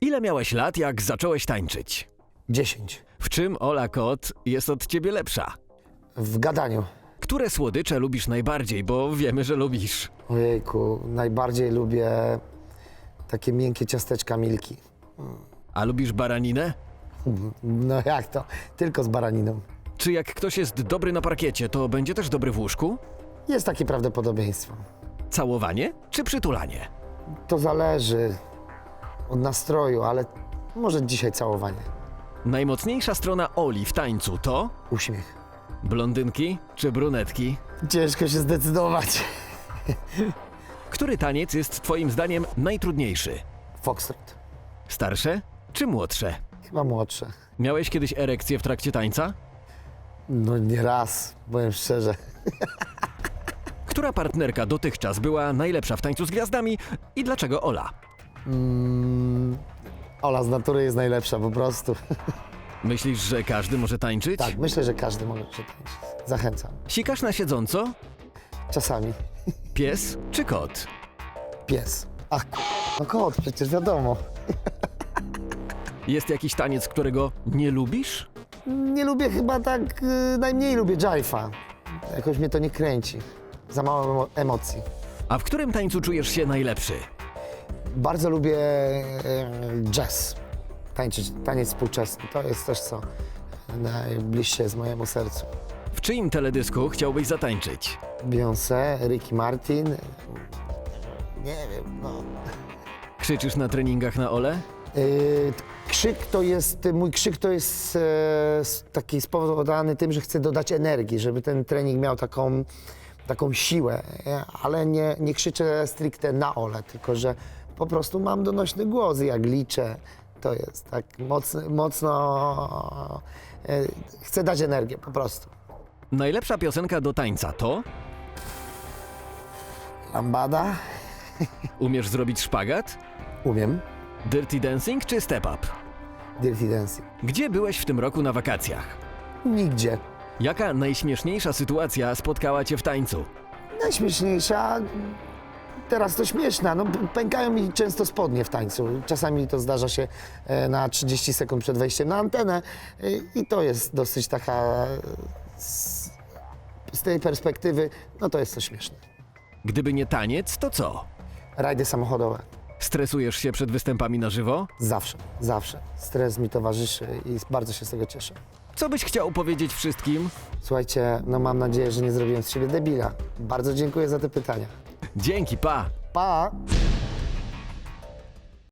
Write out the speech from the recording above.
Ile miałeś lat, jak zacząłeś tańczyć? 10. W czym Ola Kot jest od ciebie lepsza? W gadaniu. Które słodycze lubisz najbardziej, bo wiemy, że lubisz? Ojejku, najbardziej lubię takie miękkie ciasteczka Milki. A lubisz baraninę? No jak to? Tylko z baraniną. Czy jak ktoś jest dobry na parkiecie, to będzie też dobry w łóżku? Jest takie prawdopodobieństwo. Całowanie czy przytulanie? To zależy od nastroju, ale może dzisiaj całowanie. Najmocniejsza strona Oli w tańcu to Uśmiech. blondynki czy brunetki? Ciężko się zdecydować. Który taniec jest twoim zdaniem najtrudniejszy? Foxtrot. Starsze czy młodsze? Chyba młodsze. Miałeś kiedyś erekcję w trakcie tańca? No nie raz, powiem szczerze. Która partnerka dotychczas była najlepsza w tańcu z gwiazdami i dlaczego Ola? Mm, Ola z natury jest najlepsza po prostu. Myślisz, że każdy może tańczyć? Tak, myślę, że każdy może się tańczyć. Zachęcam. Sikasz na siedząco? Czasami. Pies czy kot? Pies. Ach, no kot, przecież wiadomo. Jest jakiś taniec, którego nie lubisz? Nie lubię chyba tak, y, najmniej lubię jive'a. Jakoś mnie to nie kręci. Za mało emo- emocji. A w którym tańcu czujesz się najlepszy? Bardzo lubię y, jazz. Tańczyć, taniec współczesny. To jest coś, co najbliższe jest mojemu sercu. W czyim teledysku chciałbyś zatańczyć? Beyoncé, Ricky Martin. Nie wiem, no. Krzyczysz na treningach na Ole? Yy, krzyk to jest, mój krzyk to jest e, s- taki spowodowany tym, że chcę dodać energii, żeby ten trening miał taką, taką siłę, nie? ale nie, nie krzyczę stricte na ole, tylko że po prostu mam donośny głos jak liczę, to jest tak mocno, mocno e, chcę dać energię po prostu. Najlepsza piosenka do tańca to? Lambada? Umiesz zrobić szpagat? Umiem. Dirty Dancing czy Step Up? Dirty Dancing. Gdzie byłeś w tym roku na wakacjach? Nigdzie. Jaka najśmieszniejsza sytuacja spotkała cię w tańcu? Najśmieszniejsza, teraz to śmieszna, no pękają mi często spodnie w tańcu. Czasami to zdarza się e, na 30 sekund przed wejściem na antenę e, i to jest dosyć taka, e, z, z tej perspektywy, no to jest to śmieszne. Gdyby nie taniec, to co? Rajdy samochodowe, Stresujesz się przed występami na żywo? zawsze, zawsze. Stres mi towarzyszy i bardzo się z tego cieszę. Co byś chciał powiedzieć wszystkim? Słuchajcie, no mam nadzieję, że nie zrobiłem z siebie debila. Bardzo dziękuję za te pytania. Dzięki, pa! Pa!